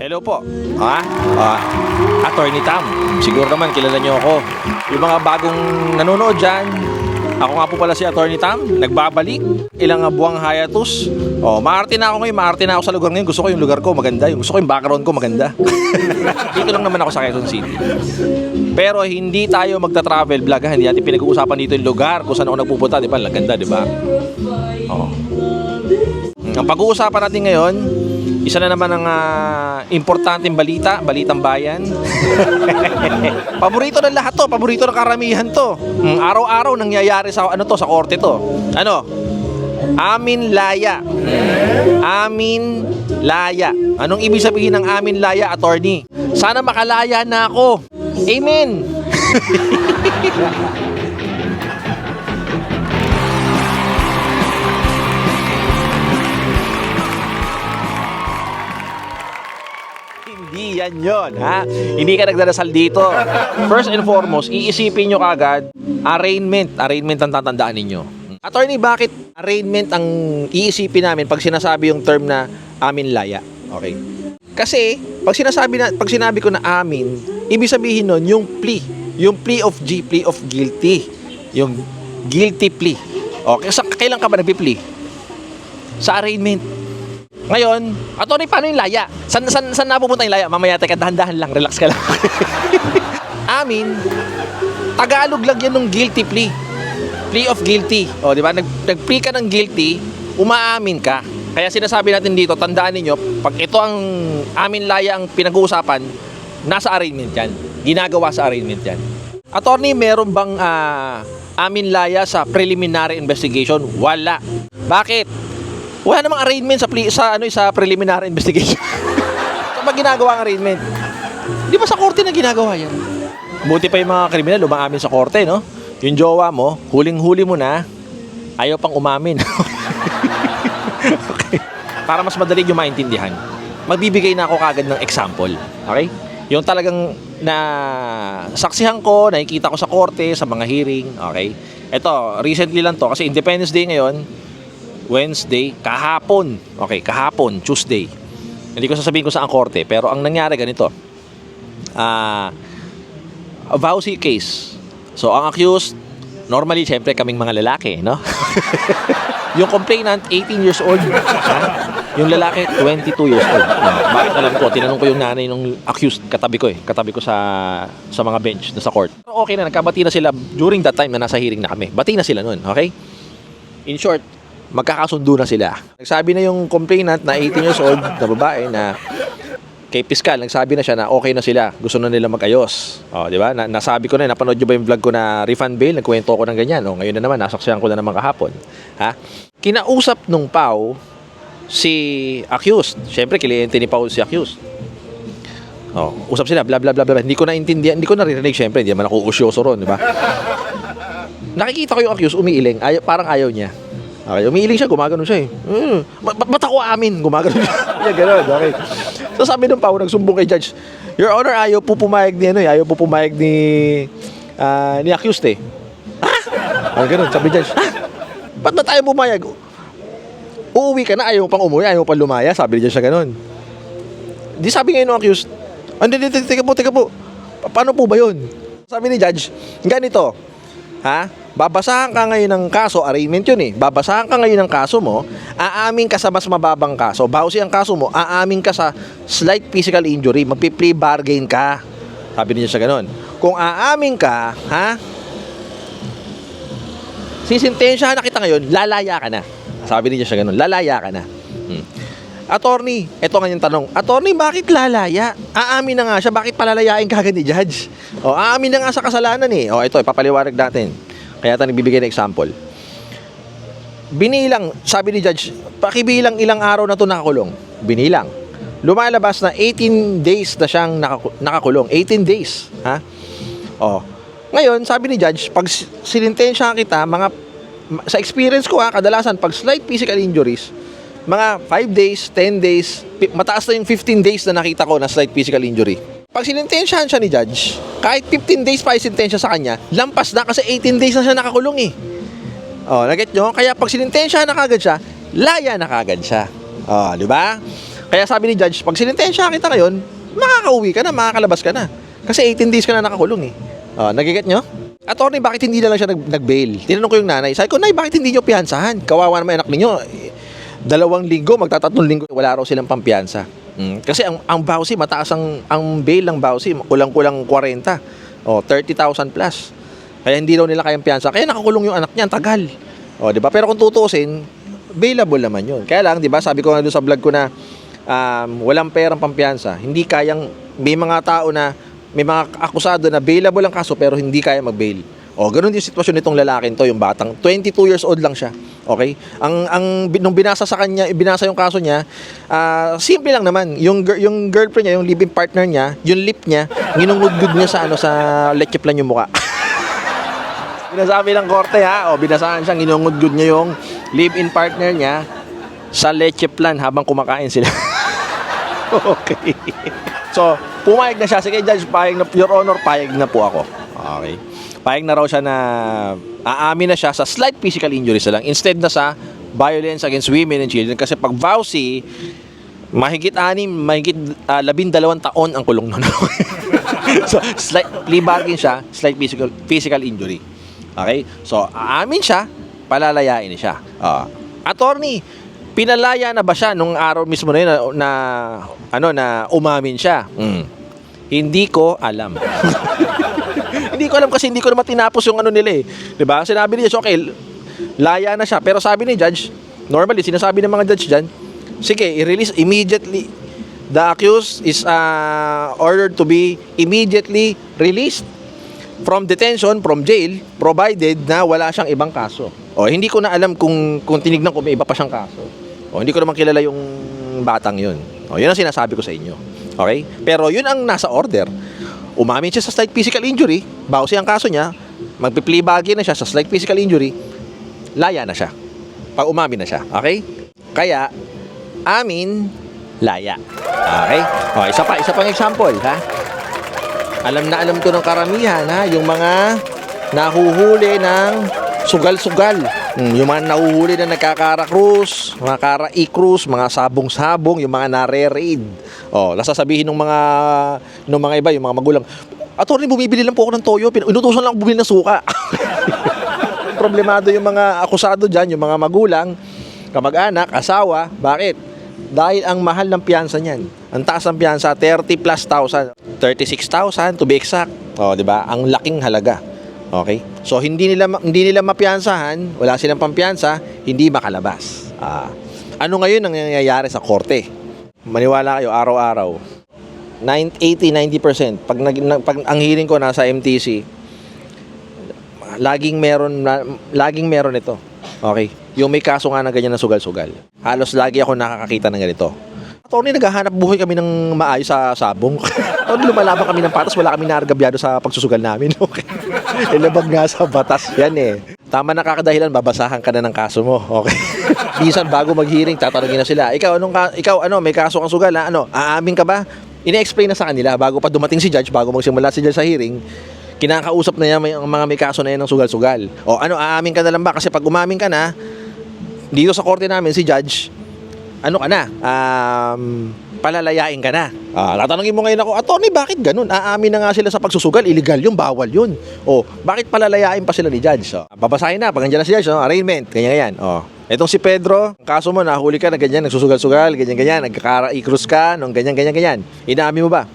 Hello po. Ha? Ah, Attorney Tam. Siguro naman kilala niyo ako. Yung mga bagong nanonood dyan, ako nga po pala si Attorney Tam, nagbabalik. Ilang buwang hiatus. Oh, maarte na ako ngayon, maarte na ako sa lugar ngayon. Gusto ko yung lugar ko maganda. Yung gusto ko yung background ko maganda. dito lang naman ako sa Quezon City. Pero hindi tayo magta-travel vlog, ha? hindi natin pinag-uusapan dito yung lugar kung saan ako nagpupunta, di ba? Ganda, di ba? Oh. Ang pag-uusapan natin ngayon, isa na naman ang ah, importanteng balita, balitang bayan. paborito ng lahat to, paborito ng karamihan to. Mm, araw-araw nangyayari sa ano to, sa korte to. Ano? Amin laya. Amin laya. Anong ibig sabihin ng amin laya, attorney? Sana makalaya na ako. Amen. yan yon, ha? Hindi ka nagdarasal dito. First and foremost, iisipin nyo kagad, arraignment. Arraignment ang tatandaan ninyo. Attorney, bakit arraignment ang iisipin namin pag sinasabi yung term na amin laya? Okay. Kasi, pag sinasabi na, pag sinabi ko na amin, ibig sabihin nun, yung plea. Yung plea of G, plea of guilty. Yung guilty plea. Okay, sa, kailan ka ba nagpi-plea? Sa arraignment. Ngayon, attorney, paano yung laya? San, san, san napupunta yung laya? Mamaya, teka, dahan-dahan lang, relax ka lang. Amin, Tagalog lang yan ng guilty plea. Plea of guilty. O, di ba? Nag, nag-plea ka ng guilty, umaamin ka. Kaya sinasabi natin dito, tandaan ninyo, pag ito ang amin laya ang pinag-uusapan, nasa arraignment yan. Ginagawa sa arraignment yan. Attorney, meron bang ah, amin laya sa preliminary investigation? Wala. Bakit? Wala namang arraignment sa sa ano sa preliminary investigation. Ba ginagawa ang arraignment? Di ba sa korte na ginagawa yan? Buti pa yung mga kriminal umaamin sa korte, no? Yung jowa mo, huling-huli mo na, ayaw pang umamin. okay. Para mas madali yung maintindihan, magbibigay na ako kagad ng example. Okay? Yung talagang na saksihan ko, nakikita ko sa korte, sa mga hearing. Okay? Ito, recently lang to, kasi Independence Day ngayon, Wednesday, kahapon. Okay, kahapon, Tuesday. Hindi ko sasabihin ko saan korte, pero ang nangyari ganito. A vowsy case. So, ang accused, normally, syempre, kaming mga lalaki, no? yung complainant, 18 years old. Yung lalaki, 22 years old. Ah, bakit alam ko? Tinanong ko yung nanay ng accused, katabi ko eh. Katabi ko sa sa mga bench na sa court. Okay na, nagkabati na sila during that time na nasa hearing na kami. Bati na sila nun, okay? In short, magkakasundo na sila. Nagsabi na yung complainant na 18 years old na babae na kay Piskal, nagsabi na siya na okay na sila. Gusto na nila mag-ayos. O, di ba? Na, nasabi ko na, napanood nyo ba yung vlog ko na refund bail? Nagkwento ko ng ganyan. O, ngayon na naman, nasaksihan ko na naman kahapon. Ha? Kinausap nung Pau si accused. Siyempre, kliyente ni Pau si accused. Oh, usap sila, bla bla bla bla. Hindi ko naintindihan, hindi ko naririnig syempre, hindi naman ako usyoso ron, di ba? Nakikita ko yung accused umiiling, ayaw, parang ayaw niya. Okay, umiiling siya, gumagano siya eh. Mm, ba- ba- ba't ako amin? Gumagano siya. yeah, ganun, okay. So sabi ng Pao, nagsumbong kay Judge, Your Honor, ayaw po pumayag ni, ano, eh, ayaw po pumayag ni, ah, ni accused eh. Ha? Ah, ganun, sabi Judge, ha? Ba't ba tayo pumayag? Uuwi ka na, ayaw mo pang umuwi, ayaw mo pang lumaya, sabi ni Judge siya ganun. Di sabi ngayon ng accused, hindi, teka po, teka po. Pa- Paano po ba yun? Sabi ni Judge, ganito, ha? Babasahan ka ngayon ng kaso, arraignment yun eh. Babasahan ka ngayon ng kaso mo, aamin ka sa mas mababang kaso. Bawsi ang kaso mo, aamin ka sa slight physical injury, magpi-plea bargain ka. Sabi niya siya ganun. Kung aamin ka, ha? Sisintensyahan na kita ngayon, lalaya ka na. Sabi niya siya ganun, lalaya ka na. Hmm. Attorney, eto nga yung tanong. Attorney, bakit lalaya? Aamin na nga siya, bakit palalayain ka agad ni Judge? O, aamin na nga sa kasalanan eh. O, ito, ipapaliwanag natin. Kaya tayo nagbibigay ng example. Binilang, sabi ni Judge, pakibilang ilang araw na to nakakulong. Binilang. Lumalabas na 18 days na siyang nakaku- nakakulong. 18 days. Ha? O. Ngayon, sabi ni Judge, pag s- sinintensyahan kita, mga, sa experience ko ha, kadalasan, pag slight physical injuries, mga 5 days, 10 days, mataas na yung 15 days na nakita ko na slight physical injury. Pag sinintensyahan siya ni Judge, kahit 15 days pa yung sintensya sa kanya, lampas na kasi 18 days na siya nakakulong eh. Oh, naget nyo? Kaya pag sinintensyahan na kagad siya, laya na kagad siya. Oh, di ba? Kaya sabi ni judge, pag sinintensya kita ngayon, makakauwi ka na, makakalabas ka na. Kasi 18 days ka na nakakulong eh. Oh, nagiget nyo? Attorney, bakit hindi na lang siya nag- nag-bail? Tinanong ko yung nanay. Sabi ko, Nay, bakit hindi nyo piyansahan? Kawawa naman anak ninyo. Dalawang linggo, magtatatlong linggo, wala raw silang pampiyansa. Mm. Kasi ang, ang Bausi, mataas ang, ang bail ng Bausi, kulang-kulang 40. O, 30,000 plus. Kaya hindi daw nila kayang piyansa. Kaya nakakulong yung anak niya, ang tagal. O, di ba? Pero kung tutusin, bailable naman yun. Kaya lang, di ba, sabi ko nga doon sa vlog ko na um, walang perang pampiyansa. Hindi kayang, may mga tao na, may mga akusado na bailable ang kaso pero hindi kaya mag-bail. O, ganun yung sitwasyon nitong lalaking to, yung batang. 22 years old lang siya. Okay? Ang, ang, nung binasa sa kanya, binasa yung kaso niya, ah, simple lang naman. Yung, yung girlfriend niya, yung living partner niya, yung lip niya, ginungudgud niya sa, ano, sa leche plan yung muka. Binasabi ng korte ha, o binasaan siya, ginungudgud niya yung live-in partner niya sa leche plan habang kumakain sila. okay. So, pumayag na siya. Sige, Judge, payag na, Your Honor, payag na po ako. Okay. Payag na raw siya na aamin na siya sa slight physical injuries na lang instead na sa violence against women and children. Kasi pag vowsy, mahigit anim, mahigit uh, labindalawang taon ang kulong nun. so, slight, plea bargain siya, slight physical, physical injury. Okay? So, aamin siya, palalayain siya. Ah. attorney, pinalaya na ba siya nung araw mismo na yun na, na ano na umamin siya? Mm. Hindi ko alam. hindi ko alam kasi hindi ko naman tinapos yung ano nila eh. 'Di ba? Sinabi ni Judge, okay, laya na siya. Pero sabi ni Judge, normally sinasabi ng mga judge diyan, sige, i-release immediately. The accused is uh, ordered to be immediately released from detention, from jail, provided na wala siyang ibang kaso. O, hindi ko na alam kung, kung tinignan ko may iba pa siyang kaso. O, hindi ko naman kilala yung batang yun. O, yun ang sinasabi ko sa inyo. Okay? Pero yun ang nasa order. Umamin siya sa slight physical injury, bawsi ang kaso niya, magpi-plea bargain na siya sa slight physical injury, laya na siya. Pag umamin na siya. Okay? Kaya, amin, laya. Okay? O, isa pa, isa pang example, ha? alam na alam ko ng karamihan ha, yung mga nahuhuli ng sugal-sugal. Hmm, yung mga nahuhuli na nagkakara-cruise, mga kara-i-cruise, mga sabong-sabong, yung mga nare-raid. Oh, nasasabihin ng mga ng mga iba, yung mga magulang, Attorney, bumibili lang po ako ng toyo. Inutusan lang ako bumili ng suka. Problemado yung mga akusado dyan, yung mga magulang, kamag-anak, asawa. Bakit? Dahil ang mahal ng piyansa niyan. Ang taas ng piyansa, 30 plus thousand. 36,000 to be exact. O, di ba? Ang laking halaga. Okay? So, hindi nila, hindi nila mapiyansahan, wala silang pampiyansa, hindi makalabas. Ah, ano ngayon ang nangyayari sa korte? Maniwala kayo, araw-araw. 80, 90%. Pag, nag, pag ang hearing ko nasa MTC, laging meron laging meron ito. Okay. Yung may kaso nga na ganyan na sugal-sugal. Halos lagi ako nakakakita ng ganito. Attorney, naghahanap buhay kami ng maayos sa sabong. Attorney, lumalaban kami ng patas, wala kami naargabyado sa pagsusugal namin. Okay. Ilabag nga sa batas yan eh. Tama na kakadahilan, babasahan ka na ng kaso mo. Okay. Minsan bago mag-hearing, tatanungin na sila, ikaw, anong ka- ikaw ano, may kaso kang sugal, ha? ano, aamin ka ba? Ine-explain na sa kanila bago pa dumating si judge, bago magsimula si judge sa hearing, kinakausap na niya may, ang mga may kaso na yan ng sugal-sugal. O ano, aamin ka na lang ba? Kasi pag umamin ka na, dito sa korte namin, si judge, ano ka na, um, palalayain ka na. Ah, tatanungin mo ngayon ako, attorney, bakit ganun? Aamin na nga sila sa pagsusugal, illegal yun, bawal yun. O, bakit palalayain pa sila ni judge? So, babasahin na, pag nandiyan na si judge, no? arraignment, ganyan-ganyan. O, etong si Pedro, ang kaso mo, nahuli ka na ganyan, nagsusugal-sugal, ganyan-ganyan, nagkakara-i-cruise ka, nung ganyan-ganyan-ganyan. Inaamin mo ba?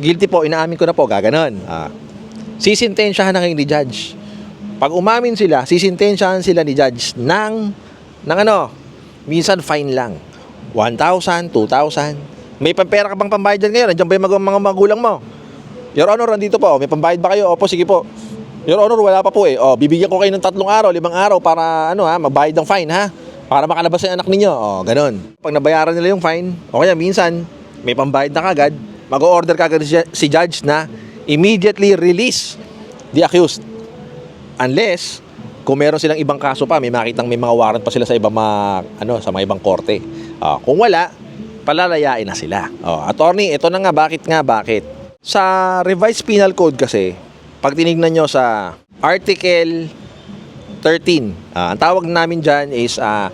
Guilty po, inaamin ko na po, gaganon. Ah, sisintensyahan na ngayon ni judge. Pag umamin sila, sisintensyahan sila ni judge ng, ng ano, minsan fine lang. 1,000, 2,000. May pampera ka bang pambayad dyan ngayon? Nandiyan ba yung mga, magulang mo? Your Honor, nandito po. May pambayad ba kayo? Opo, sige po. Your Honor, wala pa po eh. O, bibigyan ko kayo ng tatlong araw, limang araw para ano ha, magbayad ng fine ha. Para makalabas yung anak ninyo. O, ganun. Pag nabayaran nila yung fine, o kaya minsan, may pambayad na kagad, mag-order kagad si judge na immediately release the accused. Unless, kung meron silang ibang kaso pa, may makitang may mga warrant pa sila sa ibang mga, ano, sa mga ibang korte. Ah, kung wala, palalayain na sila. Oh, attorney, ito na nga, bakit nga, bakit? Sa revised penal code kasi, pag tinignan nyo sa Article 13, ah, ang tawag namin dyan is ah,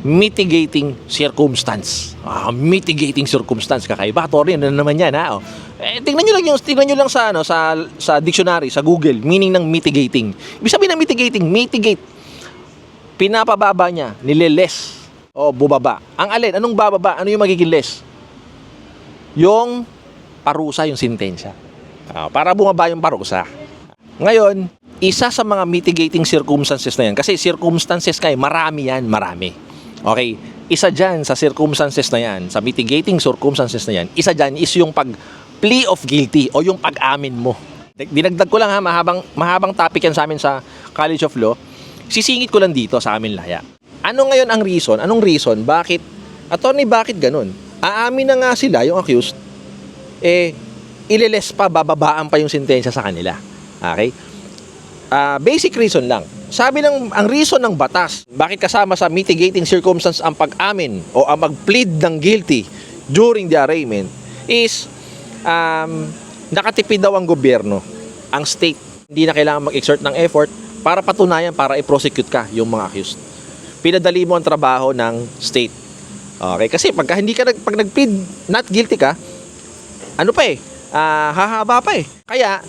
mitigating circumstance. Ah, mitigating circumstance kakaiba. Attorney, ano na naman yan, ha? Oh. Eh, tingnan nyo lang yung tingnan nyo lang sa ano sa sa dictionary, sa Google, meaning ng mitigating. Ibig sabihin ng mitigating, mitigate. Pinapababa niya, nililes o bubaba. Ang alin, anong bababa? Ano yung magiging less? Yung parusa, yung sintensya. Ah, para bumaba yung parusa. Ngayon, isa sa mga mitigating circumstances na yan, kasi circumstances kay marami yan, marami. Okay? Isa dyan sa circumstances na yan, sa mitigating circumstances na yan, isa dyan is yung pag plea of guilty o yung pag-amin mo. Dinagdag ko lang ha, mahabang, mahabang topic yan sa amin sa College of Law. Sisingit ko lang dito sa amin laya. Ano ngayon ang reason? Anong reason? Bakit? Attorney, bakit ganun? Aamin na nga sila, yung accused, eh, ililes pa, bababaan pa yung sentensya sa kanila. Okay? Ah, basic reason lang. Sabi ng ang reason ng batas, bakit kasama sa mitigating circumstance ang pag-amin o ang mag-plead ng guilty during the arraignment is um, nakatipid daw ang gobyerno, ang state. Hindi na kailangan mag-exert ng effort para patunayan, para i-prosecute ka yung mga accused. Pinadali mo ang trabaho ng state. Okay, kasi pagka hindi ka nag, pag nag-plead not guilty ka, ano pa eh, ah, hahaba pa eh. Kaya,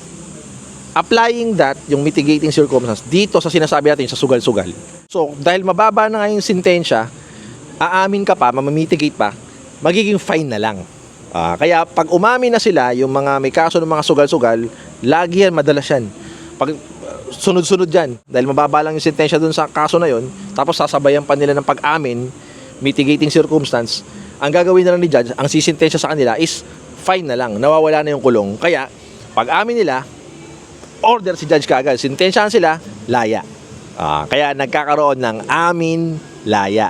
applying that, yung mitigating circumstance, dito sa sinasabi natin sa sugal-sugal. So, dahil mababa na nga yung sintensya, aamin ka pa, mamamitigate pa, magiging fine na lang. Ah, kaya pag umamin na sila, yung mga may kaso ng mga sugal-sugal, lagi yan, madalas yan. Pag uh, sunod-sunod yan, dahil mababa lang yung sentensya dun sa kaso na yon, tapos sasabayan pa nila ng pag-amin, mitigating circumstance, ang gagawin na lang ni judge, ang sisintensya sa kanila is fine na lang, nawawala na yung kulong. Kaya, pag amin nila, order si judge kaagad. Sintensyahan sila, laya. Ah, kaya nagkakaroon ng amin laya.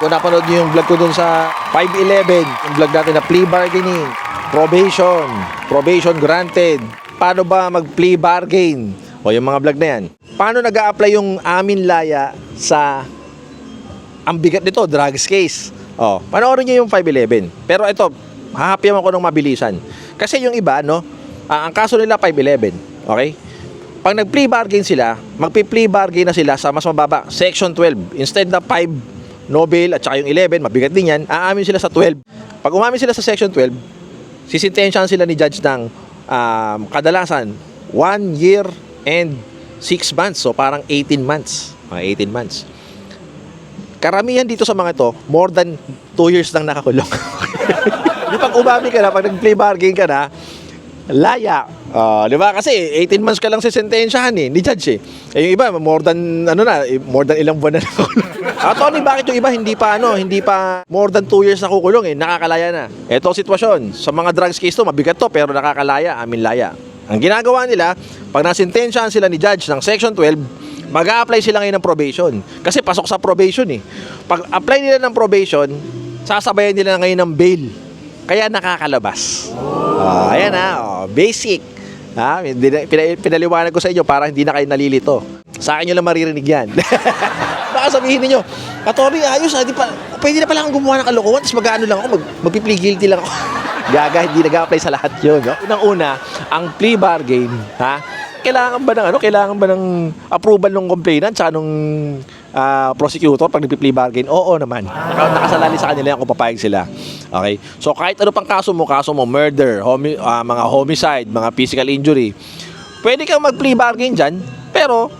Kung napanood niyo yung vlog ko dun sa 511, yung vlog natin na plea bargaining, probation, probation granted, paano ba mag-plea bargain? O yung mga vlog na yan. Paano nag apply yung amin laya sa ang bigat nito, drugs case. Oh, panoorin niyo yung 511. Pero ito, hahapyaw ako ng mabilisan. Kasi yung iba, no, ah, ang kaso nila 511, okay? Pag nag-plea bargain sila, magpi-plea bargain na sila sa mas mababa, section 12. Instead na 5 Nobel at saka yung 11, mabigat din yan, aamin sila sa 12. Pag umamin sila sa section 12, sisintensyahan sila ni judge ng um, kadalasan 1 year and 6 months. So parang 18 months. Mga 18 months. Karamihan dito sa mga to, more than 2 years nang nakakulong. di pag umami ka na, pag nag-plea bargain ka na, laya. Ah, di ba? Kasi 18 months ka lang sa sentensyahan eh, ni judge eh. Eh yung iba, more than, ano na, eh, more than ilang buwan na nakakulong. Ah, Tony, bakit yung iba hindi pa ano, hindi pa more than 2 years nakukulong eh, nakakalaya na. Ito sitwasyon, sa mga drugs case to, mabigat to, pero nakakalaya, amin laya. Ang ginagawa nila, pag nasintensyahan sila ni judge ng section 12, mag apply sila ngayon ng probation. Kasi pasok sa probation eh. Pag apply nila ng probation, sasabayan nila ngayon ng bail. Kaya nakakalabas. Ah, ayan ha, oh, basic. Ha, Pina- pina- pinaliwanag ko sa inyo para hindi na kayo nalilito. Sa akin nyo lang maririnig yan. Baka sabihin niyo, Atty, ayos ha, di pa, pwede na pala akong gumawa ng kalokohan, tapos mag-ano lang ako, mag, magpi-plea guilty lang ako. Gaga, hindi nag-apply sa lahat yun. No? Unang-una, ang plea bargain, ha? Kailangan ba ng ano? Kailangan ba ng approval ng complainant sa nung ah, prosecutor pag nagpi-plea bargain? Oo naman. Naka- Nakasalali sa kanila yan kung papayag sila. Okay? So kahit ano pang kaso mo, kaso mo murder, homi- ah, mga homicide, mga physical injury, pwede kang mag-plea bargain dyan, pero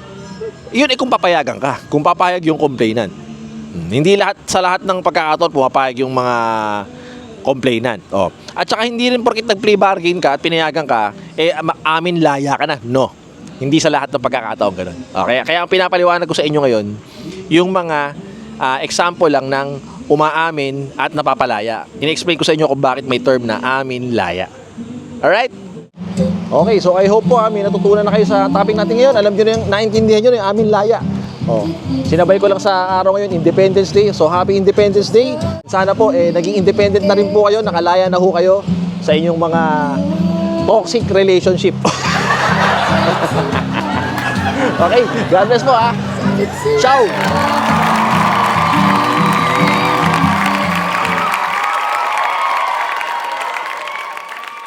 yun ay kung papayagan ka. Kung papayag yung complainant. Hmm, Hindi lahat sa lahat ng pagkakataon pumapayag yung mga complainant. Oh. At saka hindi rin porkit nag-plea bargain ka at pinayagan ka, eh amin laya ka na. No. Hindi sa lahat ng pagkakataon ganun. Okay, kaya ang pinapaliwanag ko sa inyo ngayon, yung mga ah, example lang ng umaamin at napapalaya. In-explain ko sa inyo kung bakit may term na amin laya. Alright? Okay, so I hope po ah, may natutunan na kayo sa topic natin ngayon. Alam nyo na yung, naintindihan nyo na yung amin laya. Oh, sinabay ko lang sa araw ngayon, Independence Day. So, Happy Independence Day. Sana po, eh, naging independent na rin po kayo. Nakalaya na ho kayo sa inyong mga toxic relationship. okay, God bless po ah. it's